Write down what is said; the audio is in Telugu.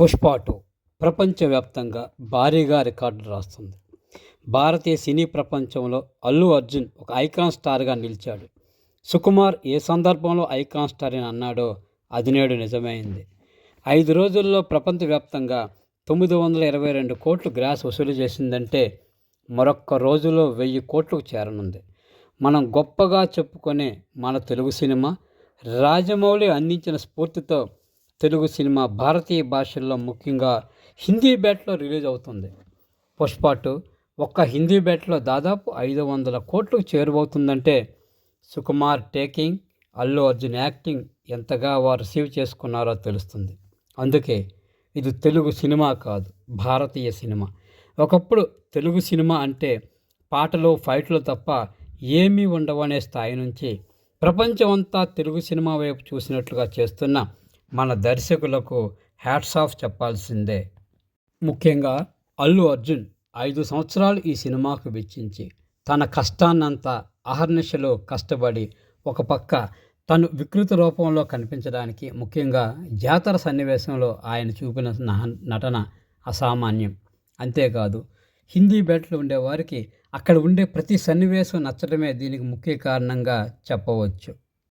పుష్ప టూ ప్రపంచవ్యాప్తంగా భారీగా రికార్డు రాస్తుంది. భారతీయ సినీ ప్రపంచంలో అల్లు అర్జున్ ఒక ఐకాన్ స్టార్గా నిలిచాడు. సుకుమార్ ఏ సందర్భంలో ఐకాన్ స్టార్ అని అన్నాడో అది నేడు నిజమైంది. ఐదు రోజుల్లో ప్రపంచవ్యాప్తంగా తొమ్మిది వందల ఇరవై రెండు కోట్లు గ్రాస్ వసూలు చేసిందంటే మరొక్క రోజులో వెయ్యి కోట్లకు చేరనుంది. మనం గొప్పగా చెప్పుకునే మన తెలుగు సినిమా రాజమౌళి అందించిన స్ఫూర్తితో తెలుగు సినిమా భారతీయ భాషల్లో ముఖ్యంగా హిందీ బ్యాట్లో రిలీజ్ అవుతుంది. పుష్ప టూ ఒక్క హిందీ బ్యాట్లో దాదాపు ఐదు వందల కోట్లకు చేరువవుతుందంటే సుకుమార్ టేకింగ్ అల్లు అర్జున్ యాక్టింగ్ ఎంతగా వారు రిసీవ్ చేసుకున్నారో తెలుస్తుంది. అందుకే ఇది తెలుగు సినిమా కాదు భారతీయ సినిమా. ఒకప్పుడు తెలుగు సినిమా అంటే పాటలు ఫైట్లు తప్ప ఏమీ ఉండవనే స్థాయి నుంచి ప్రపంచమంతా తెలుగు సినిమా వైపు చూసినట్లుగా చేస్తున్న మన దర్శకులకు హ్యాట్స్ ఆఫ్ చెప్పాల్సిందే. ముఖ్యంగా అల్లు అర్జున్ ఐదు సంవత్సరాలు ఈ సినిమాకు వెచ్చించి తన కష్టాన్నంతా అహర్నిశలో కష్టపడి ఒక పక్క తను వికృత రూపంలో కనిపించడానికి ముఖ్యంగా జాతర సన్నివేశంలో ఆయన చూపిన నటన అసామాన్యం. అంతేకాదు హిందీ బెల్ట్లో ఉండేవారికి అక్కడ ఉండే ప్రతి సన్నివేశం నచ్చడమే దీనికి ముఖ్య కారణంగా చెప్పవచ్చు.